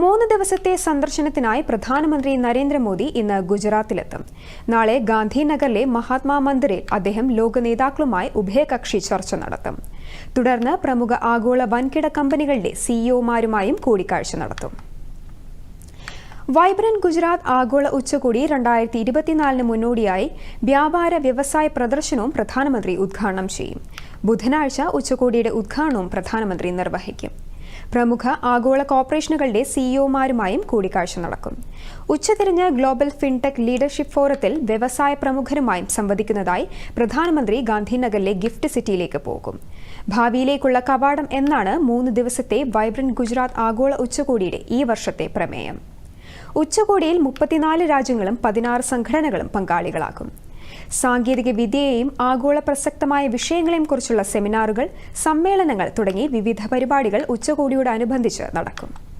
മൂന്ന് ദിവസത്തെ സന്ദർശനത്തിനായി പ്രധാനമന്ത്രി നരേന്ദ്രമോദി ഇന്ന് ഗുജറാത്തിലെത്തും. നാളെ ഗാന്ധിനഗറിലെ മഹാത്മാ മന്ദിറിൽ അദ്ദേഹം ലോക നേതാക്കളുമായി ഉഭയകക്ഷി ചർച്ച നടത്തും. തുടർന്ന് പ്രമുഖ ആഗോള വൻകിട കമ്പനികളുടെ സിഇഒമാരുമായും കൂടിക്കാഴ്ച നടത്തും. വൈബ്രന്റ് ഗുജറാത്ത് ആഗോള ഉച്ചകോടി രണ്ടായിരത്തി ഇരുപത്തിനാലിന് മുന്നോടിയായി വ്യാപാര വ്യവസായ പ്രദർശനവും പ്രധാനമന്ത്രി ഉദ്ഘാടനം ചെയ്യും. ബുധനാഴ്ച ഉച്ചകോടിയുടെ ഉദ്ഘാടനവും പ്രധാനമന്ത്രി നിർവഹിക്കും. പ്രമുഖ ആഗോള കോർപ്പറേഷനുകളുടെ സിഇഒമാരുമായും കൂടിക്കാഴ്ച നടക്കും. ഉച്ചതിരിഞ്ഞ് ഗ്ലോബൽ ഫിൻടെക് ലീഡർഷിപ്പ് ഫോറത്തിൽ വ്യവസായ പ്രമുഖരുമായും സംവദിക്കുന്നതായി പ്രധാനമന്ത്രി ഗാന്ധിനഗറിലെ ഗിഫ്റ്റ് സിറ്റിയിലേക്ക് പോകും. ഭാവിയിലേക്കുള്ള കവാടം എന്നാണ് മൂന്ന് ദിവസത്തെ വൈബ്രന്റ് ഗുജറാത്ത് ആഗോള ഉച്ചകോടിയുടെ ഈ വർഷത്തെ പ്രമേയം. ഉച്ചകോടിയിൽ മുപ്പത്തിനാല് രാജ്യങ്ങളും പതിനാറ് സംഘടനകളും പങ്കാളികളാകും. സാങ്കേതിക വിദ്യയെയും ആഗോള പ്രസക്തമായ വിഷയങ്ങളെയും കുറിച്ചുള്ള സെമിനാറുകൾ സമ്മേളനങ്ങൾ തുടങ്ങി വിവിധ പരിപാടികൾ ഉച്ചകോടിയോടനുബന്ധിച്ച് നടക്കും.